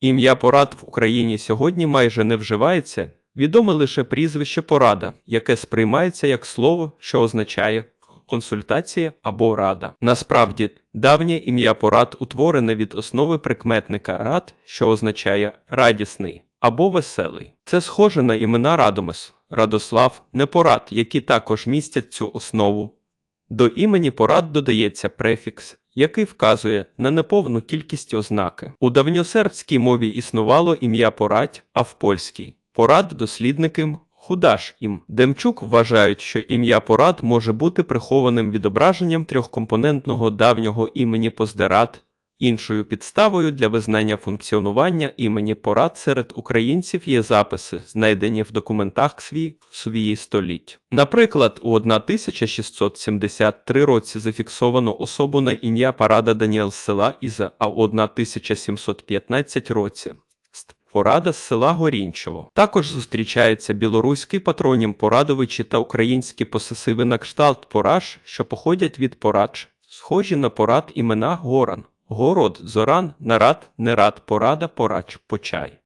Ім'я порад в Україні сьогодні майже не вживається, відоме лише прізвище порада, яке сприймається як слово, що означає консультація або рада. Насправді, давнє ім'я порад утворене від основи прикметника рад, що означає радісний або веселий. Це схоже на імена Радомис, Радослав, Непорад, які також містять цю основу. До імені порад додається префікс, який вказує на неповну кількість ознаки. У давньосербській мові існувало ім'я порадь, а в польській порад дослідникам худаш ім. Демчук вважають, що ім'я порад може бути прихованим відображенням трьохкомпонентного давнього імені поздерат. Іншою підставою для визнання функціонування імені порад серед українців є записи, знайдені в документах свій свії століть. Наприклад, у 1673 році зафіксовано особу на ім'я Парада Даніел з села Іза, а у 1715 році Порада з села Горінчево. Також зустрічається білоруський патронім Порадовичі та українські посесиви на кшталт Пораж, що походять від Порадж, схожі на порад імена Горан, Город, Зоран, Нарад, Нерад, Порада, Порач, Почай.